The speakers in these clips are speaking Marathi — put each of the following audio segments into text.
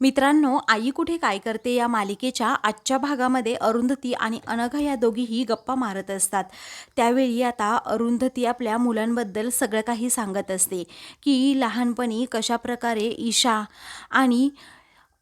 मित्रांनो आई कुठे काय करते या मालिकेच्या आजच्या भागामध्ये अरुंधती आणि अनघा या दोघीही गप्पा मारत असतात. त्यावेळी आता अरुंधती आपल्या मुलांबद्दल सगळं काही सांगत असते की लहानपणी कशा प्रकारे ईशा आणि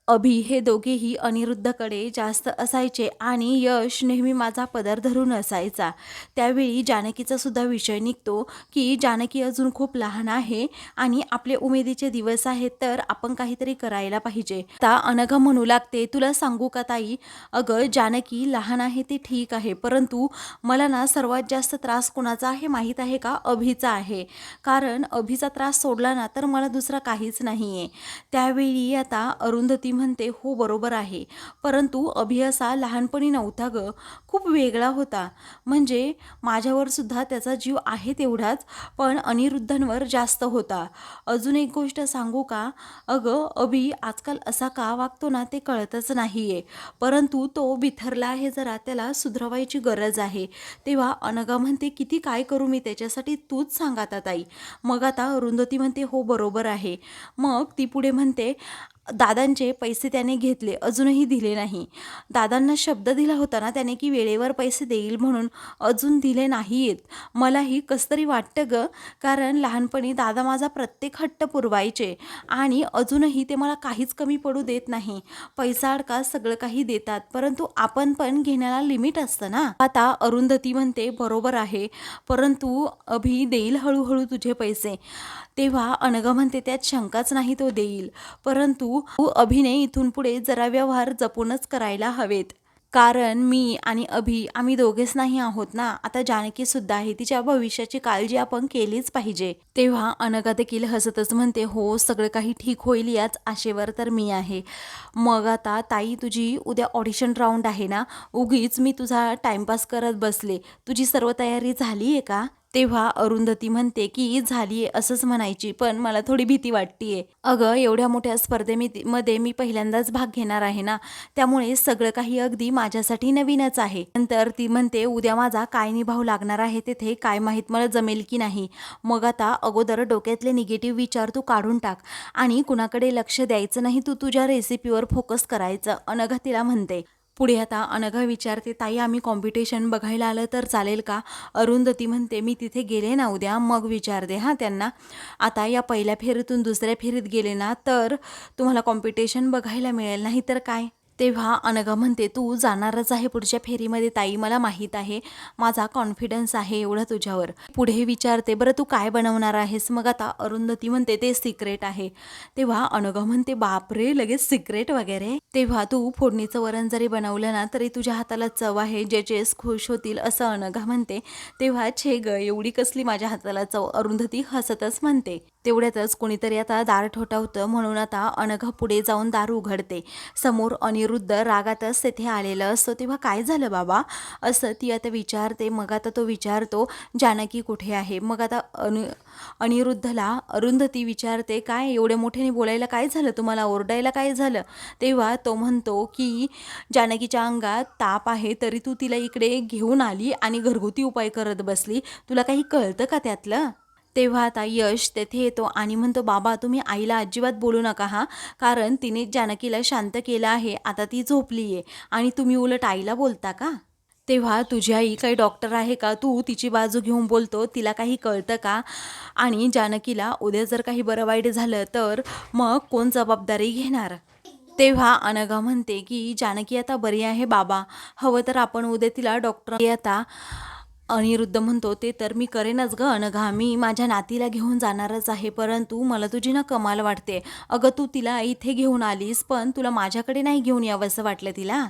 अभि हे दोघेही अनिरुद्धकडे जास्त असायचे आणि यश नेहमी माझा पदर धरून असायचा. त्यावेळी जानकीचा सुद्धा विषय निघतो की जानकी अजून खूप लहान आहे आणि आपले उमेदीचे दिवस आहेत तर आपण काहीतरी करायला पाहिजे. आता अनघ म्हणू लागते तुला सांगू का ताई? अगं जानकी लहान आहे ते ठीक आहे परंतु मला ना सर्वात जास्त त्रास कोणाचा आहे माहीत आहे का? अभिचा आहे. कारण अभिचा त्रास सोडला ना तर मला दुसरा काहीच नाही आहे त्यावेळी आता अरुंधती म्हणते हो बरोबर आहे. परंतु अभि असा लहानपणी नव्हता ग. खूप वेगळा होता. म्हणजे माझ्यावर सुद्धा त्याचा जीव आहे तेवढाच पण अनिरुद्धांवर जास्त होता. अजून एक गोष्ट सांगू का? अगं अभि आजकाल असा का वागतो ना ते कळतच नाही आहे परंतु तो बिथरला आहे जरा त्याला सुधरवायची गरज आहे. तेव्हा अनगा म्हणते किती काय करू मी त्याच्यासाठी? तूच सांग आता ताई मग आता अरुंधती म्हणते हो बरोबर आहे. मग ती पुढे म्हणते दादांचे पैसे त्याने घेतले अजूनही दिले नाही. दादांना शब्द दिला होता ना त्याने की वेळेवर पैसे देईल म्हणून अजून दिले नाही आहेत मलाही कसतरी वाटतं ग कारण लहानपणी दादा माझा प्रत्येक हट्ट पुरवायचे आणि अजूनही ते मला काहीच कमी पडू देत नाही. पैसा अडका सगळं काही देतात परंतु आपण पण घेण्याला लिमिट असतं ना. आता अरुंधती म्हणते बरोबर आहे परंतु अभि देईल हळूहळू तुझे पैसे. तेव्हा अनघा म्हणते त्यात शंकाच नाही तो देईल परंतु तू अभिने इथून पुढे जरा व्यवहार जपूनच करायला हवेत. कारण मी आणि अभि आम्ही दोघेच नाही आहोत ना. आता जानकी सुद्धा आहे तिच्या भविष्याची काळजी आपण केलीच पाहिजे. तेव्हा अनघा देखील हसतच म्हणते हो सगळं काही ठीक होईल याच आशेवर तर मी आहे. मग आता ताई तुझी उद्या ऑडिशन राऊंड आहे ना. उगीच मी तुझा टाइमपास करत बसले. तुझी सर्व तयारी झाली आहे का? तेव्हा अरुंधती म्हणते की झाली आहे असंच म्हणायची पण मला थोडी भीती वाटतीये. अगं एवढ्या मोठ्या स्पर्धे मी मध्ये मी पहिल्यांदाच भाग घेणार आहे ना? त्यामुळे सगळं काही अगदी माझ्यासाठी नवीनच आहे. नंतर ती म्हणते उद्या माझा काय निभाव लागणार आहे तेथे काय माहीत मला जमेल की नाही. मग आता अगोदर डोक्यातले निगेटिव्ह विचार तू काढून टाक आणि कुणाकडे लक्ष द्यायचं नाही तू तुझ्या रेसिपीवर फोकस करायचं. अनघा तिला म्हणते. पुढे आता अनघा विचारते ताई आम्ही कॉम्पिटिशन बघायला आलं तर चालेल का? अरुंधती म्हणते मी तिथे गेले ना उद्या. मग विचारते हां त्यांना. आता या पहिल्या फेरीतून दुसऱ्या फेरीत गेले ना तर तुम्हाला कॉम्पिटिशन बघायला मिळेल नाही तर काय? तेव्हा अनघा म्हणते तू जाणारच आहे पुढच्या फेरीमध्ये ताई. मला माहीत आहे. माझा कॉन्फिडन्स आहे एवढा तुझ्यावर. पुढे विचारते बरं तू काय बनवणार आहेस? मग आता अरुंधती म्हणते ते सिक्रेट आहे. तेव्हा अनघा म्हणते बापरे लगेच सिक्रेट वगैरे? तेव्हा तू फोडणीचं वरण जरी बनवलं ना तरी तुझ्या हाताला चव आहे जेजेस खुश होतील असं अनघा म्हणते. तेव्हा छे ग एवढी कसली माझ्या हाताला चव? अरुंधती हसतच म्हणते. तेवढ्यातच कोणीतरी आता दार ठोठावतं म्हणून आता अनघा पुढे जाऊन दार उघडते. समोर अनिरुद्ध रागातच तेथे आलेलं असतो. तेव्हा काय झालं बाबा? असं ती आता विचारते. मग आता तो विचारतो जानकी कुठे आहे? मग आता अनु अनिरुद्धला अरुंधती विचारते काय एवढे मोठ्याने बोलायला काय झालं तुम्हाला? ओरडायला काय झालं? तेव्हा तो म्हणतो की जानकीच्या अंगात ताप आहे तरी तू तिला इकडे घेऊन आली आणि घरगुती उपाय करत बसली. तुला काही कळतं का त्यातलं? तेव्हा आता यश तेथे येतो आणि म्हणतो बाबा तुम्ही आईला अजिबात बोलू नका हा. कारण तिने जानकीला शांत केलं आहे. आता ती झोपली आहे आणि तुम्ही उलट आईला बोलता का? तेव्हा तुझी आई काही डॉक्टर आहे का? तू तिची बाजू घेऊन बोलतो. तिला काही कळतं का? आणि जानकीला उद्या जर काही बरं वाईट झालं तर मग कोण जबाबदारी घेणार? तेव्हा अनघा म्हणते की जानकी आता बरी आहे बाबा. हवं तर आपण उद्या तिला डॉक्टर आता अनिरुद्ध म्हणतो ते तर मी करेनच ग. अनघा मी माझ्या नातीला घेऊन जाणारच आहे परंतु मला तुझी ना कमाल वाटते. अगं तू तिला इथे घेऊन आलीस पण तुला माझ्याकडे नाही घेऊन यावंसं वाटलं तिला?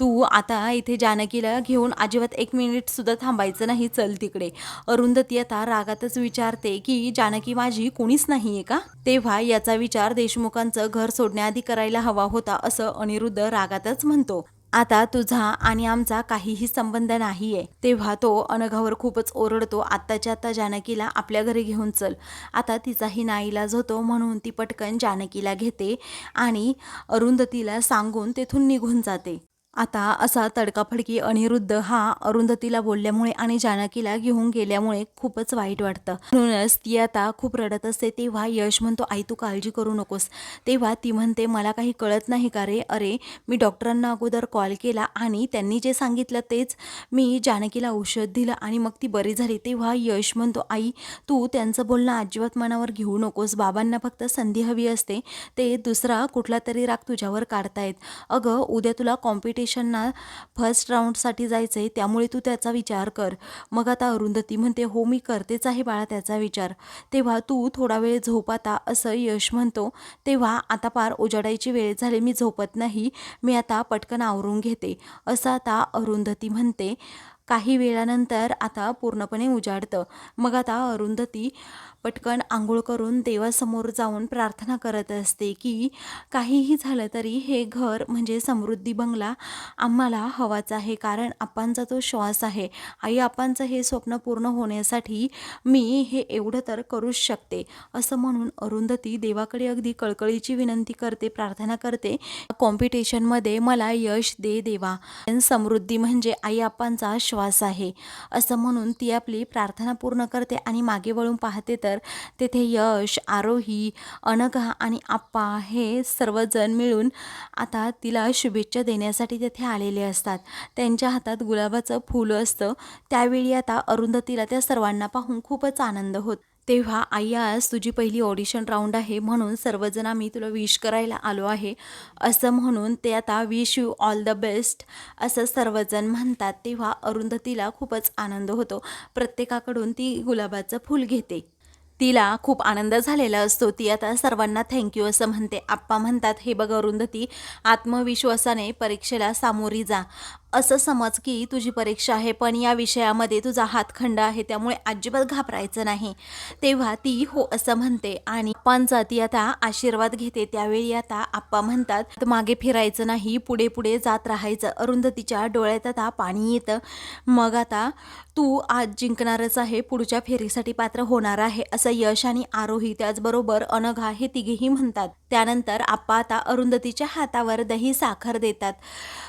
तू आता इथे जानकीला घेऊन अजिबात एक मिनिटसुद्धा थांबायचं नाही चल तिकडे. अरुंधती आता रागातच विचारते की जानकी माझी कोणीच नाही आहे का? तेव्हा याचा विचार देशमुखांचं घर सोडण्याआधी करायला हवा होता असं अनिरुद्ध रागातच म्हणतो. आता तुझा आणि आमचा काहीही संबंध नाही आहे तेव्हा तो अनघावर खूपच ओरडतो आत्ताच्या आत्ता जानकीला आपल्या घरी घेऊन चल. आता तिचाही नाईलाज होतो म्हणून ती पटकन जानकीला घेते आणि अरुंधतीला सांगून तेथून निघून जाते. आता असा तडकाफडकी अनिरुद्ध हा अरुंधतीला बोलल्यामुळे आणि जानकीला घेऊन गेल्यामुळे खूपच वाईट वाटतं. म्हणूनच ती आता खूप रडत असते तेव्हा यश म्हणतो आई तू काळजी करू नकोस. तेव्हा ती म्हणते मला काही कळत नाही का रे? अरे मी डॉक्टरांना अगोदर कॉल केला आणि त्यांनी जे सांगितलं तेच मी जानकीला औषध दिलं आणि मग ती बरी झाली. तेव्हा यश म्हणतो आई तू त्यांचं बोलणं अजिबात मनावर घेऊ नकोस. बाबांना फक्त संधी हवी असते. ते दुसरा कुठला तरी राग तुझ्यावर काढतायत. अगं उद्या तुला कॉम्पिटिशन ना फर्स्ट राऊंडसाठी जायचं आहे त्यामुळे तू त्याचा विचार कर. मग आता अरुंधती म्हणते हो मी करतेच आहे बाळा त्याचा विचार. तेव्हा तू थोडा वेळ झोप आता असं यश म्हणतो. तेव्हा आता पार उजाडायची वेळ झाली मी झोपत नाही मी आता पटकन आवरून घेते. असं आता अरुंधती म्हणते. काही वेळानंतर आता पूर्णपणे उजाडतं. मग आता अरुंधती पटकन आंघोळ करून देवासमोर जाऊन प्रार्थना करत असते की काहीही झालं तरी हे घर म्हणजे समृद्धी बंगला. आम्हाला हवाच आहे कारण आपांचा तो श्वास आहे. आई आपांचं हे स्वप्न पूर्ण होण्यासाठी मी हे एवढं तर करूच शकते. असं म्हणून अरुंधती देवाकडे अगदी कळकळीची विनंती करते प्रार्थना करते कॉम्पिटिशनमध्ये मला यश दे देवा. समृद्धी म्हणजे आई आपांचा श्वास आहे. असं म्हणून ती आपली प्रार्थना पूर्ण करते आणि मागे वळून पाहते तर तेथे यश आरोही अनघा आणि आप्पा हे सर्वजण मिळून आता तिला शुभेच्छा देण्यासाठी तेथे आलेले असतात. त्यांच्या हातात गुलाबाचं फुलं असतं. त्यावेळी आता अरुंधतीला त्या सर्वांना पाहून खूपच आनंद होत. तेव्हा आई आज तुझी पहिली ऑडिशन राऊंड आहे म्हणून सर्वजण आम्ही तुला विश करायला आलो आहे. असं म्हणून ते आता wish you all the best असं सर्वजण म्हणतात. तेव्हा अरुंधतीला खूपच आनंद होतो. प्रत्येकाकडून ती गुलाबाचं फूल घेते. तिला खूप आनंद झालेला असतो. ती आता सर्वांना थँक्यू असं म्हणते. आप्पा म्हणतात हे बघ अरुंधती आत्मविश्वासाने परीक्षेला सामोरी जा. असं समज की तुझी परीक्षा आहे पण या विषयामध्ये तुझा हातखंड आहे त्यामुळे अजिबात घाबरायचं नाही. तेव्हा ती हो असं म्हणते आणि आप्पांचा ती आता आशीर्वाद घेते त्यावेळी आता आप्पा म्हणतात मागे फिरायचं नाही पुढे पुढे जात राहायचं. अरुंधतीच्या डोळ्यात आता पाणी येतं. मग आता तू आज जिंकणारच आहे पुढच्या फेरीसाठी पात्र होणार आहे असं यश आणि आरोही त्याचबरोबर अनघा हे तिघेही म्हणतात. त्यानंतर आप्पा आता अरुंधतीच्या हातावर दही साखर देतात.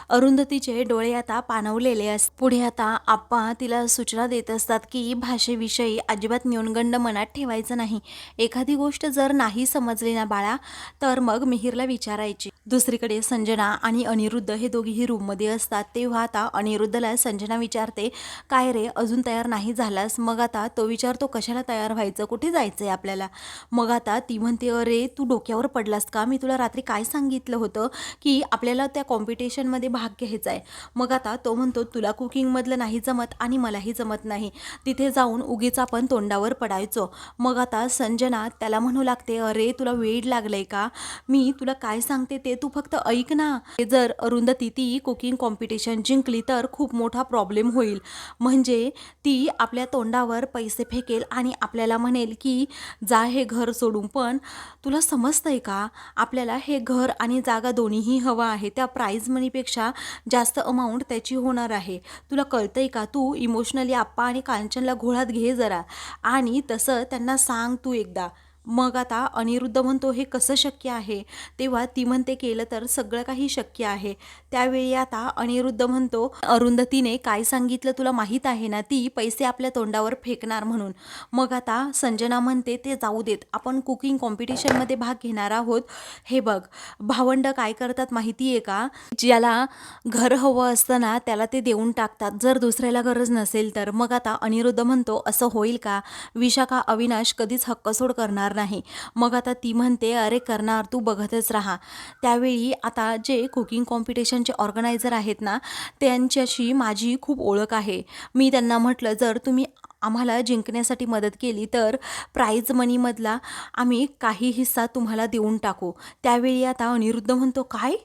अरुंधतीचे डोळे आता पाणवलेले अस पुढे आता आप्पा तिला सूचना देत असतात की भाषेविषयी अजिबात न्यूनगंड मनात ठेवायचं नाही. एखादी गोष्ट जर नाही समजली ना बाळा तर मग मिहिरला विचारायची. दुसरीकडे संजना आणि अनिरुद्ध हे दोघीही रूममध्ये असतात. तेव्हा आता अनिरुद्धला संजना विचारते काय रे अजून तयार नाही झालास? मग आता तो विचारतो कशाला तयार व्हायचं? कुठे जायचं आहे आपल्याला? मग आता ती म्हणते अरे तू डोक्यावर पड पडलास का? मी तुला रात्री काय सांगितलं होतं की आपल्याला त्या कॉम्पिटिशनमध्ये भाग घ्यायचा आहे? मग आता तो म्हणतो तुला कुकिंगमधलं नाही जमत आणि मलाही जमत नाही. तिथे जाऊन उगीच आपण तोंडावर पडायचो. मग आता संजना त्याला म्हणू लागते अरे तुला वेळ लागलंय का? मी तुला काय सांगते ते तू फक्त ऐक ना. जर अरुंधती ती कुकिंग कॉम्पिटिशन जिंकली तर खूप मोठा प्रॉब्लेम होईल. म्हणजे ती आपल्या तोंडावर पैसे फेकेल आणि आपल्याला म्हणेल की जा हे घर सोडून पण तुला समजतंय का? आपल्याला हे घर आणि जागा दोन्हीही हवं आहे. त्या प्राईज मनीपेक्षा जास्त अमाऊंट त्याची होणार आहे. तुला कळतंय का? तू इमोशनली आप्पा आणि कांचनला घोळात घे जरा. आणि तसं त्यांना सांग तू एकदा. मग आता अनिरुद्ध म्हणतो हे कसं शक्य आहे? तेव्हा ती म्हणते केलं तर सगळं काही शक्य आहे. त्यावेळी आता अनिरुद्ध म्हणतो अरुंधतीने काय सांगितलं तुला माहीत आहे ना? ती पैसे आपल्या तोंडावर फेकणार म्हणून. मग आता संजना म्हणते ते जाऊ देत आपण कुकिंग कॉम्पिटिशनमध्ये भाग घेणार आहोत. हे बघ भावंड काय करतात माहिती आहे का? ज्याला घर हवं असतं ना त्याला ते देऊन टाकतात. जर दुसऱ्याला गरज नसेल तर. मग आता अनिरुद्ध म्हणतो असं होईल का? विशाखा अविनाश कधीच हक्कसोड करणार नाही. मग आता ती म्हणते अरे करणार तू बघतच राहा. त्यावेळी आता जे कुकिंग कॉम्पिटिशनचे ऑर्गनायझर आहेत ना त्यांच्याशी माझी खूप ओळख आहे. मी त्यांना म्हटलं जर तुम्ही आम्हाला जिंकण्यासाठी मदत केली तर प्राईज मनीमधला आम्ही काही हिस्सा तुम्हाला देऊन टाकू. त्यावेळी आता अनिरुद्ध म्हणतो काय?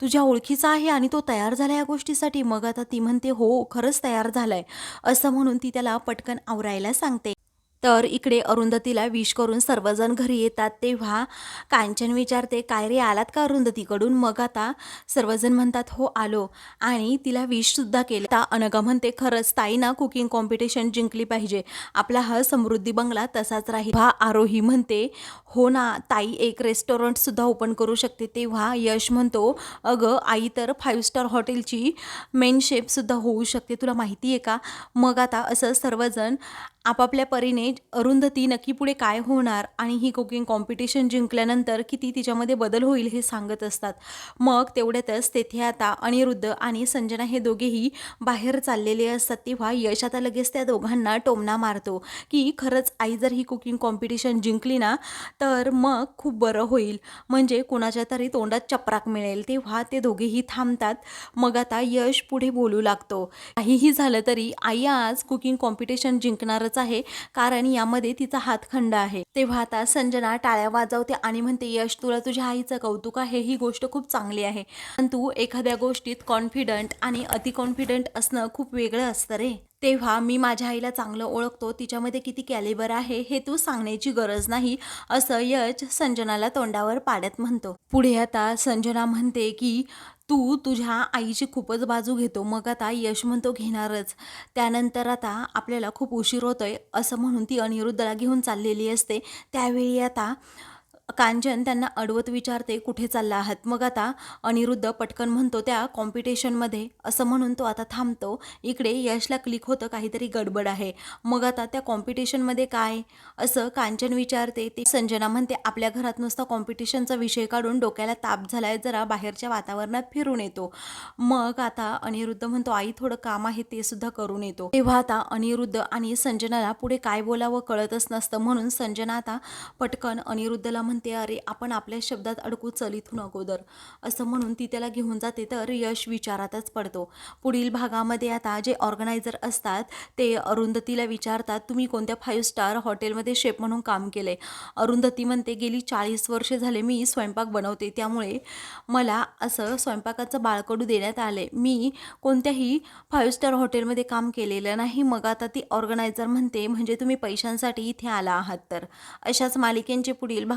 तुझ्या ओळखीचा आहे आणि तो तयार झाला या गोष्टीसाठी? मग आता ती म्हणते हो खरंच तयार झालाय. असं म्हणून ती त्याला पटकन आवरायला सांगते. तर इकडे अरुंधतीला विश करून सर्वजण घरी येतात तेव्हा कांचन विचारते काय रे आलात का अरुंधतीकडून? मग आता सर्वजण म्हणतात हो आलो. आणि तिला विशसुद्धा केलं. आता अनघा म्हणते खरंच ताई ना कुकिंग कॉम्पिटिशन जिंकली पाहिजे. आपला हा समृद्धी बंगला तसाच राहील. भा आरोही म्हणते हो ना ताई एक रेस्टॉरंटसुद्धा ओपन करू शकते. तेव्हा यश म्हणतो अगं आई तर फाईव्ह स्टार हॉटेलची मेन शेपसुद्धा होऊ शकते तुला माहिती आहे का? मग आता असं सर्वजण आपापल्या परीने अरुंधती नक्की पुढे काय होणार आणि ही कुकिंग कॉम्पिटिशन जिंकल्यानंतर किती तिच्यामध्ये बदल होईल हे सांगत असतात. मग तेवढ्यातच तेथे आता अनिरुद्ध आणि संजना हे दोघेही बाहेर चाललेले असतात. तेव्हा यश आता लगेच त्या दोघांना टोमणा मारतो की खरंच आई जर ही कुकिंग कॉम्पिटिशन जिंकली ना तर मग खूप बरं होईल. म्हणजे कोणाच्या तरी तोंडात चपराक मिळेल. तेव्हा ते दोघेही थांबतात. मग आता यश पुढे बोलू लागतो. काहीही झालं तरी आई आज कुकिंग कॉम्पिटिशन गरज आहे कारण यामध्ये तिचा हातखंड आहे. तेव्हा आता संजना टाळ्या वाजवते आणि म्हणते यश तुला तुझ्या आईचं कौतुक आहे ही गोष्ट खूप चांगली आहे. परंतु एखाद्या गोष्टीत कॉन्फिडंट आणि अति कॉन्फिडंट असणं खूप वेगळं असतं रे. तेव्हा मी माझ्या आईला चांगलं ओळखतो तिच्यामध्ये किती कॅलिबर आहे हे तू सांगण्याची गरज नाही असं यश संजनाला तोंडावर पाडत म्हणतो. पुढे आता संजना म्हणते की तू तुझ्या आईची खूपच बाजू घेतो. मग आता यश म्हणतो घेणारच. त्यानंतर आता आपल्याला खूप उशीर होतोय असं म्हणून ती अनिरुद्धला घेऊन चाललेली असते. त्यावेळी आता कांचन त्यांना अडवत विचारते कुठे चालला आहात? मग आता अनिरुद्ध पटकन म्हणतो त्या कॉम्पिटिशनमध्ये असं म्हणून तो आता थांबतो. इकडे यशला क्लिक होतं काहीतरी गडबड आहे. मग आता त्या कॉम्पिटिशनमध्ये काय? असं कांचन विचारते. ते संजना म्हणते आपल्या घरात नुसता कॉम्पिटिशनचा विषय काढून डोक्याला ताप झालाय जरा बाहेरच्या वातावरणात फिरून येतो. मग आता अनिरुद्ध म्हणतो आई थोडं काम आहे ते सुद्धा करून येतो. तेव्हा आता अनिरुद्ध आणि संजनाला पुढे काय बोलावं कळतच नसतं म्हणून संजना आता पटकन अनिरुद्धला म्हणते अरे आपण आपल्या शब्दात अडकू चल इथून अगोदर. असं म्हणून ती त्याला घेऊन जाते तर यश विचारातच पडतो. पुढील भागामध्ये आता जे ऑर्गनायझर असतात ते अरुंधतीला विचारतात तुम्ही कोणत्या फाईव्ह स्टार हॉटेलमध्ये शेफ म्हणून काम केले अरुंधती म्हणते गेली चाळीस वर्षे झाले मी स्वयंपाक बनवते त्यामुळे मला असं स्वयंपाकाचं बाळकडू देण्यात आले मी कोणत्याही फाईव्ह स्टार हॉटेलमध्ये काम केलेलं नाही मग आता ती ऑर्गनायझर म्हणते म्हणजे तुम्ही पैशांसाठी इथे आला आहात तर. अशाच मालिकेंचे पुढील भाग